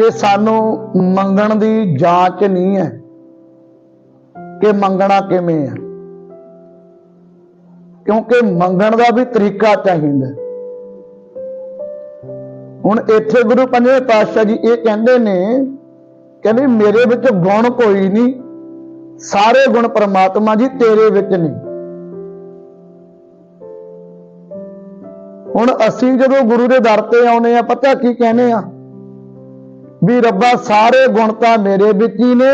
ਕਿ ਸਾਨੂੰ ਮੰਗਣ ਦੀ ਜਾਂਚ ਨਹੀਂ ਹੈ ਕਿ ਮੰਗਣਾ ਕਿਵੇਂ ਹੈ। ਕਿਉਂਕਿ ਮੰਗਣ ਦਾ ਵੀ ਤਰੀਕਾ ਚਾਹੀਦਾ ਹੁਣ ਇੱਥੇ ਗੁਰੂ ਪੰਜਵੇਂ ਪਾਤਸ਼ਾਹ ਜੀ ਇਹ ਕਹਿੰਦੇ ਨੇ, ਕਹਿੰਦੇ ਮੇਰੇ ਵਿੱਚ ਗੁਣ ਕੋਈ ਨਹੀਂ, ਸਾਰੇ ਗੁਣ ਪ੍ਰਮਾਤਮਾ ਜੀ ਤੇਰੇ ਵਿੱਚ ਨੇ। ਹੁਣ ਅਸੀਂ ਜਦੋਂ ਗੁਰੂ ਦੇ ਦਰ ਤੇ ਆਉਨੇ ਆ ਪਤਾ ਕੀ ਕਹਿੰਦੇ ਆ ਵੀ ਰੱਬਾ, ਸਾਰੇ ਗੁਣ ਤਾਂ ਮੇਰੇ ਵਿੱਚ ਹੀ ਨੇ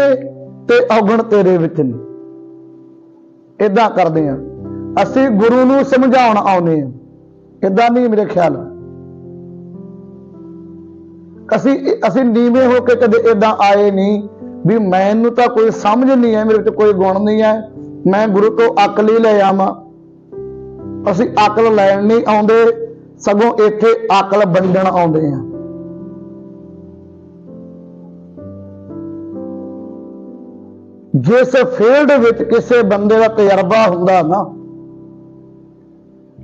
ਤੇ ਔਗਣ ਤੇਰੇ ਵਿੱਚ ਨੇ। ਇਦਾਂ ਕਰਦੇ ਆ ਅਸੀਂ ਗੁਰੂ ਨੂੰ ਸਮਝਾਉਣ ਆਉਨੇ ਆ ਇਦਾਂ ਨਹੀਂ ਮੇਰੇ ਖਿਆਲ। ਅਸੀਂ ਅਸੀਂ ਨੀਵੇਂ ਹੋ ਕੇ ਕਦੇ ਇਦਾਂ ਆਏ ਨਹੀਂ ਵੀ ਮੈਨੂੰ ਤਾਂ ਕੋਈ ਸਮਝ ਨਹੀਂ ਹੈ, ਮੇਰੇ ਵਿੱਚ ਕੋਈ ਗੁਣ ਨਹੀਂ ਹੈ। ਮੈਂ ਗੁਰੂ ਤੋਂ ਅਕਲ ਹੀ ਲੈ ਆਵਾਂ। ਅਸੀਂ ਅਕਲ ਲੈਣ ਨਹੀਂ ਆਉਂਦੇ। ਸਗੋਂ ਇੱਥੇ ਅਕਲ ਵੰਡਣ ਆਉਂਦੇ ਆ ਜਿਸ ਫੀਲਡ ਵਿੱਚ ਕਿਸੇ ਬੰਦੇ ਦਾ ਤਜਰਬਾ ਹੁੰਦਾ ਨਾ,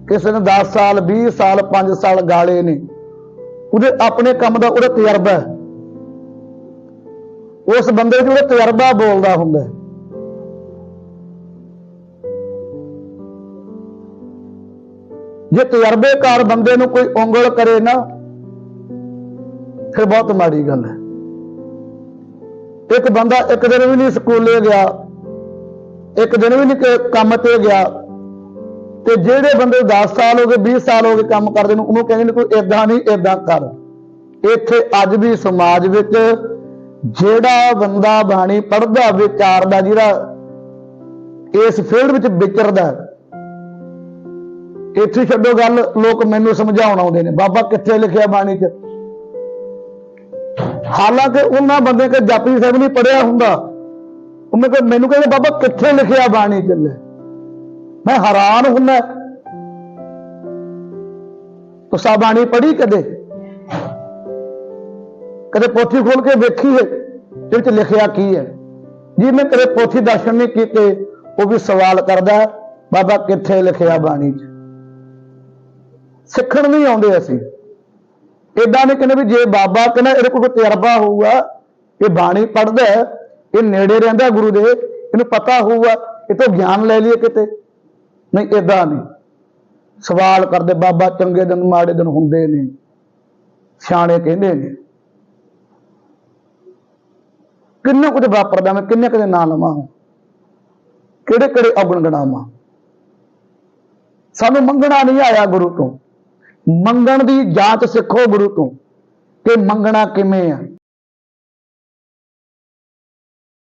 ਕਿਸੇ ਨੇ 10 ਸਾਲ 20 ਸਾਲ 5 ਸਾਲ ਗਾਲੇ ਨੇ, ਉਹਦੇ ਆਪਣੇ ਕੰਮ ਦਾ ਉਹਦਾ ਤਜਰਬਾ ਹੈ। ਉਸ ਬੰਦੇ ਨੂੰ ਉਹਦਾ ਤਜਰਬਾ ਬੋਲਦਾ ਹੁੰਦਾ ਜੇ ਤਜਰਬੇਕਾਰ ਬੰਦੇ ਨੂੰ ਕੋਈ ਉਂਗਲ ਕਰੇ ਨਾ, ਫਿਰ ਬਹੁਤ ਮਾੜੀ ਗੱਲ ਹੈ। ਇੱਕ ਬੰਦਾ ਇੱਕ ਦਿਨ ਵੀ ਨਹੀਂ ਸਕੂਲੇ ਗਿਆ, ਇੱਕ ਦਿਨ ਵੀ ਨਹੀਂ ਕੰਮ ਤੇ ਗਿਆ। ਤੇ ਜਿਹੜੇ ਬੰਦੇ 10 ਸਾਲ ਹੋ ਗਏ 20 ਸਾਲ ਹੋ ਗਏ ਕੰਮ ਕਰਦੇ ਨੂੰ, ਉਹਨੂੰ ਕਹਿੰਦੇ ਨੇ ਕੋਈ ਇਦਾਂ ਨਹੀਂ ਇਦਾਂ ਕਰ। ਇੱਥੇ ਅੱਜ ਵੀ ਸਮਾਜ ਵਿੱਚ ਜਿਹੜਾ ਬੰਦਾ ਬਾਣੀ ਪੜ੍ਹਦਾ, ਵਿਚਾਰਦਾ, ਜਿਹੜਾ ਇਸ ਫੀਲਡ ਵਿੱਚ ਵਿਚਰਦਾ, ਇੱਥੇ ਛੱਡੋ ਗੱਲ, ਲੋਕ ਮੈਨੂੰ ਸਮਝਾਉਣ ਆਉਂਦੇ ਨੇ, ਬਾਬਾ ਕਿੱਥੇ ਲਿਖਿਆ ਬਾਣੀ 'ਚ? ਹਾਲਾਂਕਿ ਉਹਨਾਂ ਬੰਦੇ ਕੇ ਜਾਪੀ ਸਾਹਿਬ ਨਹੀਂ ਪੜਿਆ ਹੁੰਦਾ। ਉਹਨੇ ਕੋ ਮੈਨੂੰ ਕਹਿੰਦੇ, ਬਾਬਾ ਕਿੱਥੇ ਲਿਖਿਆ ਬਾਣੀ ਚੱਲੇ? ਮੈਂ ਹੈਰਾਨ ਹੁੰਦਾ। ਤੁਸੀਂ ਬਾਣੀ ਪੜ੍ਹੀ ਕਦੇ? ਕਦੇ ਪੋਥੀ ਖੋਲ ਕੇ ਵੇਖੀ ਹੈ ਇਹਦੇ ਵਿੱਚ ਲਿਖਿਆ ਕੀ ਹੈ? ਜੀ, ਮੈਂ ਕਦੇ ਪੋਥੀ ਦਰਸ਼ਨ ਨਹੀਂ ਕੀਤੇ, ਉਹ ਵੀ ਸਵਾਲ ਕਰਦਾ, ਬਾਬਾ ਕਿੱਥੇ ਲਿਖਿਆ ਬਾਣੀ 'ਚ? ਸਿੱਖਣ ਨਹੀਂ ਆਉਂਦੇ ਅਸੀਂ। ਇਦਾਂ ਨਹੀਂ ਕਹਿੰਦੇ ਵੀ ਜੇ ਬਾਬਾ ਕਹਿੰਦਾ ਇਹਦੇ ਕੋਲ ਤਜਰਬਾ ਹੋਊਗਾ, ਇਹ ਬਾਣੀ ਪੜ੍ਹਦਾ ਇਹ ਨੇੜੇ ਰਹਿੰਦਾ ਗੁਰੂ ਦੇ, ਇਹਨੂੰ ਪਤਾ ਹੋਊਗਾ, ਇਹ ਤੋਂ ਗਿਆਨ ਲੈ ਲਈਏ ਕਿਤੇ। ਨਹੀਂ ਇਦਾਂ ਨਹੀਂ। ਸਵਾਲ ਕਰਦੇ, ਬਾਬਾ ਚੰਗੇ ਦਿਨ, ਮਾੜੇ ਦਿਨ ਹੁੰਦੇ ਨੇ, ਸਿਆਣੇ ਕਹਿੰਦੇ ਨੇ। ਕਿੰਨਾ ਕੁਝ ਵਾਪਰਦਾ ਮੈਂ, ਕਿੰਨੇ ਕਦੇ ਨਾਂ ਲਵਾਂ? ਕਿਹੜੇ ਕਿਹੜੇ ਔਗਣ ਗਣਾਵਾਂ? ਸਾਨੂੰ ਮੰਗਣਾ ਨਹੀਂ ਆਇਆ ਗੁਰੂ ਤੋਂ। ਮੰਗਣ ਦੀ ਜਾਂਚ ਸਿੱਖੋ ਗੁਰੂ ਤੋਂ ਕਿ ਮੰਗਣਾ ਕਿਵੇਂ ਆ?